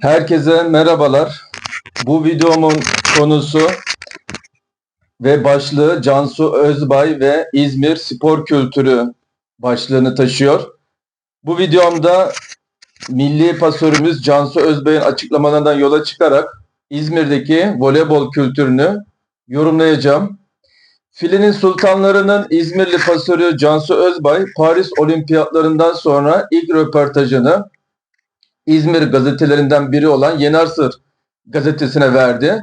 Herkese merhabalar. Bu videomun konusu ve başlığı Cansu Özbay ve İzmir spor kültürü başlığını taşıyor. Bu videomda milli pasörümüz Cansu Özbay'ın açıklamalarından yola çıkarak İzmir'deki voleybol kültürünü yorumlayacağım. Filenin sultanlarının İzmirli pasörü Cansu Özbay, Paris Olimpiyatlarından sonra ilk röportajını İzmir gazetelerinden biri olan Yeni Asır gazetesine verdi.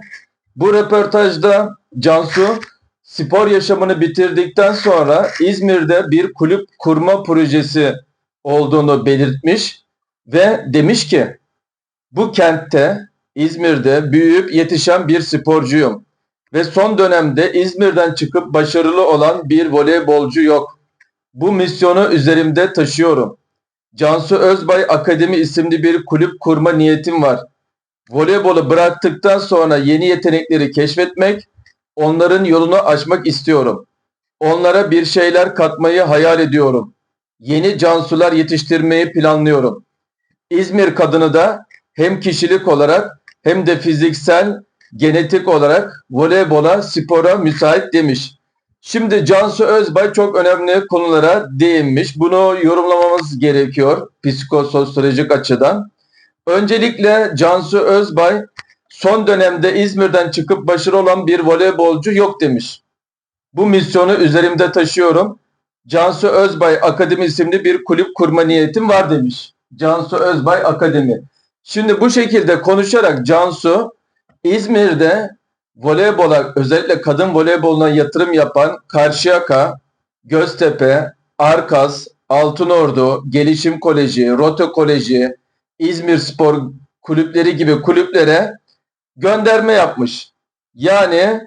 Bu röportajda Cansu spor yaşamını bitirdikten sonra İzmir'de bir kulüp kurma projesi olduğunu belirtmiş ve demiş ki bu kentte İzmir'de büyüyüp yetişen bir sporcuyum ve son dönemde İzmir'den çıkıp başarılı olan bir voleybolcu yok. Bu misyonu üzerimde taşıyorum. Cansu Özbay Akademi isimli bir kulüp kurma niyetim var. Voleybolu bıraktıktan sonra yeni yetenekleri keşfetmek, onların yolunu açmak istiyorum. Onlara bir şeyler katmayı hayal ediyorum. Yeni Cansular yetiştirmeyi planlıyorum. İzmir kadını da hem kişilik olarak hem de fiziksel, genetik olarak voleybola, spora müsait demiş. Şimdi Cansu Özbay çok önemli konulara değinmiş. Bunu yorumlamamız gerekiyor psikososyolojik açıdan. Öncelikle Cansu Özbay son dönemde İzmir'den çıkıp başarılı olan bir voleybolcu yok demiş. Bu misyonu üzerimde taşıyorum. Cansu Özbay Akademi isimli bir kulüp kurma niyetim var demiş. Cansu Özbay Akademi. Şimdi bu şekilde konuşarak Cansu İzmir'de voleybola özellikle kadın voleyboluna yatırım yapan Karşıyaka, Göztepe, Arkas, Altınordu, Gelişim Koleji, Roto Koleji, İzmir Spor kulüpleri gibi kulüplere gönderme yapmış. Yani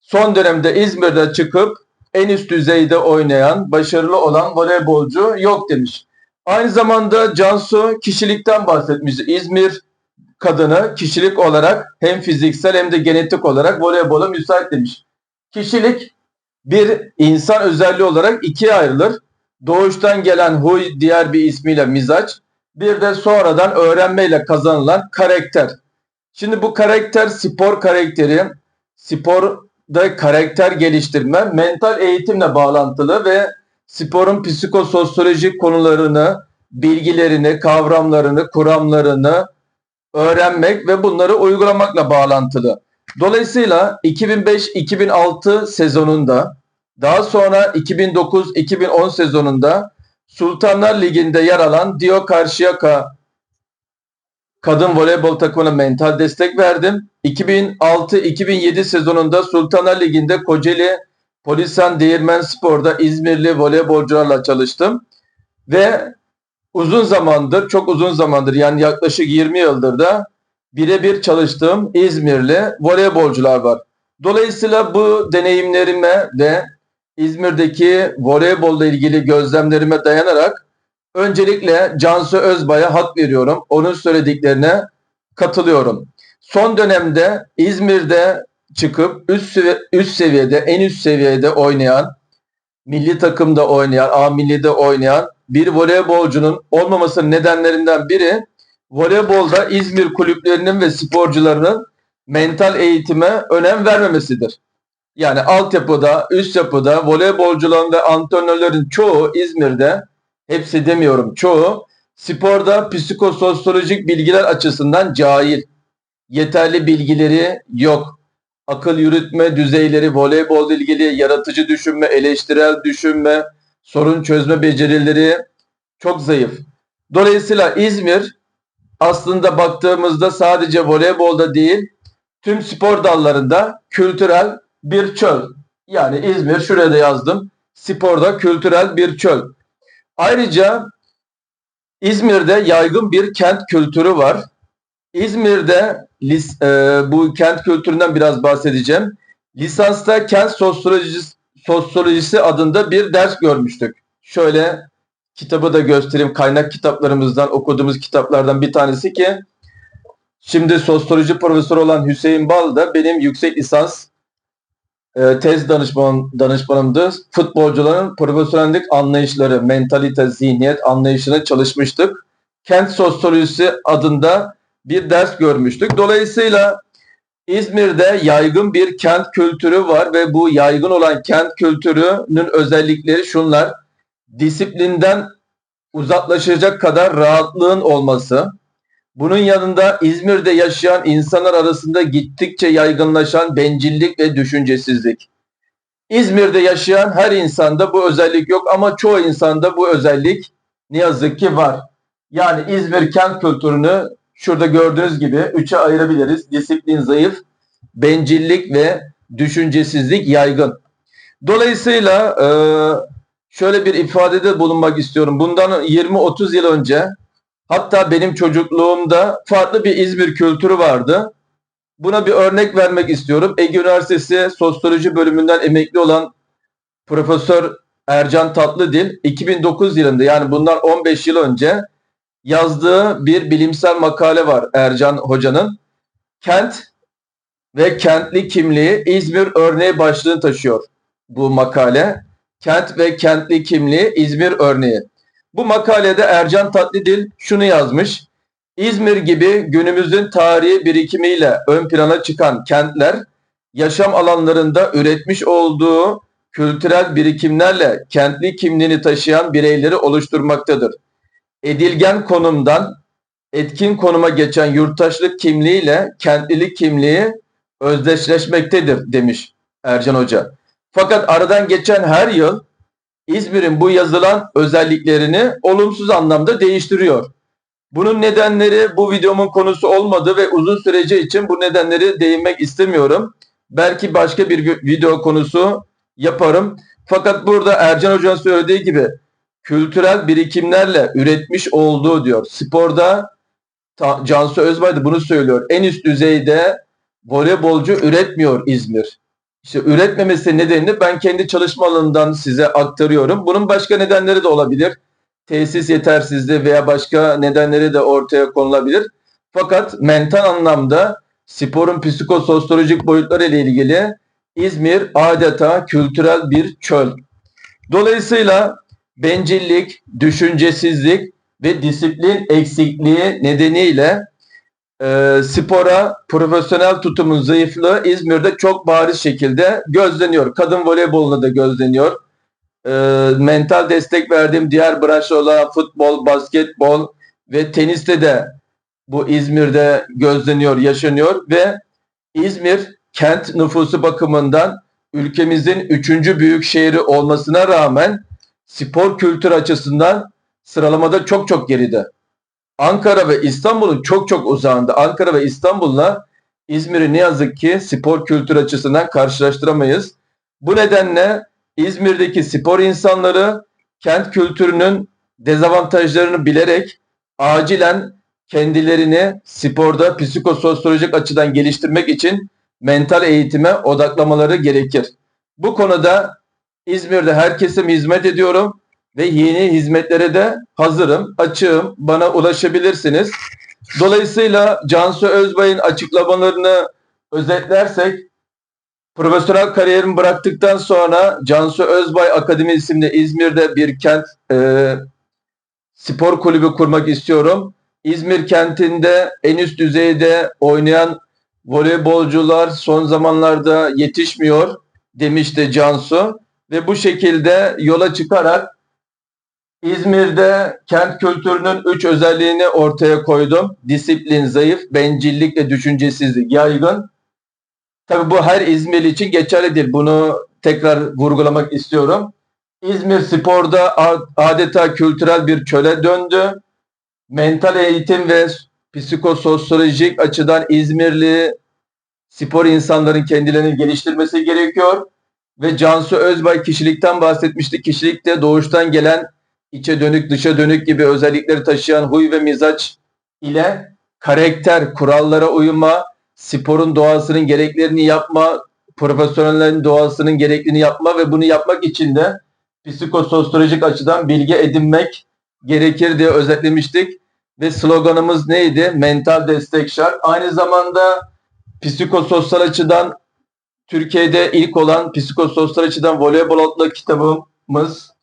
son dönemde İzmir'de çıkıp en üst düzeyde oynayan, başarılı olan voleybolcu yok demiş. Aynı zamanda Cansu kişilikten bahsetmiş. İzmir kadını kişilik olarak hem fiziksel hem de genetik olarak voleybola müsait demiş. Kişilik bir insan özelliği olarak ikiye ayrılır. Doğuştan gelen huy diğer bir ismiyle mizaç. Bir de sonradan öğrenmeyle kazanılan karakter. Şimdi bu karakter spor karakteri, sporda karakter geliştirme, mental eğitimle bağlantılı ve sporun psikososyolojik konularını, bilgilerini, kavramlarını, kuramlarını, öğrenmek ve bunları uygulamakla bağlantılı. Dolayısıyla 2005-2006 sezonunda daha sonra 2009-2010 sezonunda Sultanlar Ligi'nde yer alan Dio Karşıyaka kadın voleybol takımına mental destek verdim. 2006-2007 sezonunda Sultanlar Ligi'nde Kocaeli Polisan Değirmen Spor'da İzmirli voleybolcularla çalıştım. Ve uzun zamandır, çok uzun zamandır yani yaklaşık 20 yıldır da birebir çalıştığım İzmirli voleybolcular var. Dolayısıyla bu deneyimlerime ve İzmir'deki voleybolla ilgili gözlemlerime dayanarak öncelikle Cansu Özbay'a hak veriyorum. Onun söylediklerine katılıyorum. Son dönemde İzmir'de çıkıp üst, üst seviyede, en üst seviyede oynayan, milli takımda oynayan, A millide oynayan bir voleybolcunun olmamasının nedenlerinden biri voleybolda İzmir kulüplerinin ve sporcularının mental eğitime önem vermemesidir. Yani altyapıda, üst yapıda voleybolcuların ve antrenörlerin çoğu İzmir'de, hepsi demiyorum çoğu, sporda psikososyolojik bilgiler açısından cahil. Yeterli bilgileri yok. Akıl yürütme düzeyleri, voleybol ilgili yaratıcı düşünme, eleştirel düşünme, sorun çözme becerileri çok zayıf. Dolayısıyla İzmir aslında baktığımızda sadece voleybolda değil, tüm spor dallarında kültürel bir çöl. Yani İzmir şuraya da yazdım. Sporda kültürel bir çöl. Ayrıca İzmir'de yaygın bir kent kültürü var. İzmir'de e, bu kent kültüründen biraz bahsedeceğim. Lisansta kent sosyolojisi, sosyolojisi adında bir ders görmüştük. Şöyle kitabı da göstereyim. Kaynak kitaplarımızdan okuduğumuz kitaplardan bir tanesi ki şimdi sosyoloji profesörü olan Hüseyin Bal da benim yüksek lisans e, tez danışman, danışmanımdı. Futbolcuların profesyonellik anlayışları, mentalite, zihniyet anlayışına çalışmıştık. Kent Sosyolojisi adında bir ders görmüştük. Dolayısıyla İzmir'de yaygın bir kent kültürü var ve bu yaygın olan kent kültürünün özellikleri şunlar. Disiplinden uzaklaşacak kadar rahatlığın olması. Bunun yanında İzmir'de yaşayan insanlar arasında gittikçe yaygınlaşan bencillik ve düşüncesizlik. İzmir'de yaşayan her insanda bu özellik yok ama çoğu insanda bu özellik ne yazık ki var. Yani İzmir kent kültürünü şurada gördüğünüz gibi üçe ayırabiliriz. Disiplin zayıf, bencillik ve düşüncesizlik yaygın. Dolayısıyla e, şöyle bir ifadede bulunmak istiyorum. Bundan 20-30 yıl önce hatta benim çocukluğumda farklı bir İzmir kültürü vardı. Buna bir örnek vermek istiyorum. Ege Üniversitesi Sosyoloji bölümünden emekli olan Profesör Ercan Tatlıdil 2009 yılında yani bundan 15 yıl önce yazdığı bir bilimsel makale var Ercan Hoca'nın. Kent ve kentli kimliği İzmir örneği başlığını taşıyor bu makale. Kent ve kentli kimliği İzmir örneği. Bu makalede Ercan Tatlıdil şunu yazmış. İzmir gibi günümüzün tarihi birikimiyle ön plana çıkan kentler yaşam alanlarında üretmiş olduğu kültürel birikimlerle kentli kimliğini taşıyan bireyleri oluşturmaktadır. Edilgen konumdan etkin konuma geçen yurttaşlık kimliğiyle kentlilik kimliği özdeşleşmektedir demiş Ercan Hoca. Fakat aradan geçen her yıl İzmir'in bu yazılan özelliklerini olumsuz anlamda değiştiriyor. Bunun nedenleri bu videomun konusu olmadı ve uzun süreci için bu nedenleri değinmek istemiyorum. Belki başka bir video konusu yaparım. Fakat burada Ercan Hoca'nın söylediği gibi kültürel birikimlerle üretmiş olduğu diyor. Sporda Cansu Özbay da bunu söylüyor. En üst düzeyde voleybolcu üretmiyor İzmir. İşte üretmemesi nedenini ben kendi çalışma alanından size aktarıyorum. Bunun başka nedenleri de olabilir. Tesis yetersizliği veya başka nedenleri de ortaya konulabilir. Fakat mental anlamda sporun psikososyolojik boyutları ile ilgili İzmir adeta kültürel bir çöl. Dolayısıyla bencillik, düşüncesizlik ve disiplin eksikliği nedeniyle e, spora profesyonel tutumun zayıflığı İzmir'de çok bariz şekilde gözleniyor. Kadın voleybolunda da gözleniyor. E, mental destek verdiğim diğer branşlar olan futbol, basketbol ve teniste de bu İzmir'de gözleniyor, yaşanıyor ve İzmir kent nüfusu bakımından ülkemizin üçüncü büyük şehri olmasına rağmen spor kültür açısından sıralamada çok çok geride. Ankara ve İstanbul'un çok çok uzağında. Ankara ve İstanbul'la İzmir'i ne yazık ki spor kültür açısından karşılaştıramayız. Bu nedenle İzmir'deki spor insanları kent kültürünün dezavantajlarını bilerek acilen kendilerini sporda psikososyolojik açıdan geliştirmek için mental eğitime odaklamaları gerekir. Bu konuda İzmir'de herkese hizmet ediyorum ve yeni hizmetlere de hazırım, açığım. Bana ulaşabilirsiniz. Dolayısıyla Cansu Özbay'ın açıklamalarını özetlersek profesyonel kariyerimi bıraktıktan sonra Cansu Özbay Akademi isimli İzmir'de bir kent e, spor kulübü kurmak istiyorum. İzmir kentinde en üst düzeyde oynayan voleybolcular son zamanlarda yetişmiyor demişti Cansu ve bu şekilde yola çıkarak İzmir'de kent kültürünün üç özelliğini ortaya koydum. Disiplin zayıf, bencillik ve düşüncesizlik yaygın. Tabii bu her İzmir için geçerli değil. Bunu tekrar vurgulamak istiyorum. İzmir sporda adeta kültürel bir çöle döndü. Mental eğitim ve psikososyolojik açıdan İzmirli spor insanların kendilerini geliştirmesi gerekiyor. Ve Cansu Özbay kişilikten bahsetmişti. Kişilikte doğuştan gelen içe dönük dışa dönük gibi özellikleri taşıyan huy ve mizaç ile karakter, kurallara uyma, sporun doğasının gereklerini yapma, profesyonellerin doğasının gereklerini yapma ve bunu yapmak için de psikososyolojik açıdan bilgi edinmek gerekir diye özetlemiştik. Ve sloganımız neydi? Mental destek şart. Aynı zamanda psikososyal açıdan Türkiye'de ilk olan psikososyal açıdan voleybol adlı kitabımız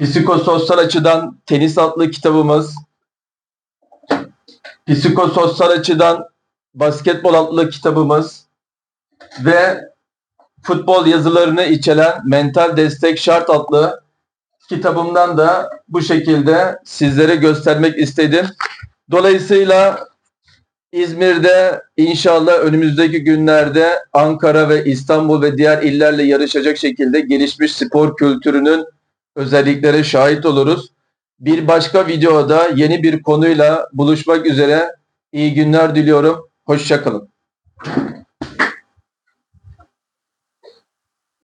Psikososyal açıdan tenis adlı kitabımız, psikososyal açıdan basketbol adlı kitabımız ve futbol yazılarını içeren Mental Destek Şart adlı kitabımdan da bu şekilde sizlere göstermek istedim. Dolayısıyla İzmir'de inşallah önümüzdeki günlerde Ankara ve İstanbul ve diğer illerle yarışacak şekilde gelişmiş spor kültürünün özelliklere şahit oluruz. Bir başka videoda yeni bir konuyla buluşmak üzere. İyi günler diliyorum. Hoşçakalın.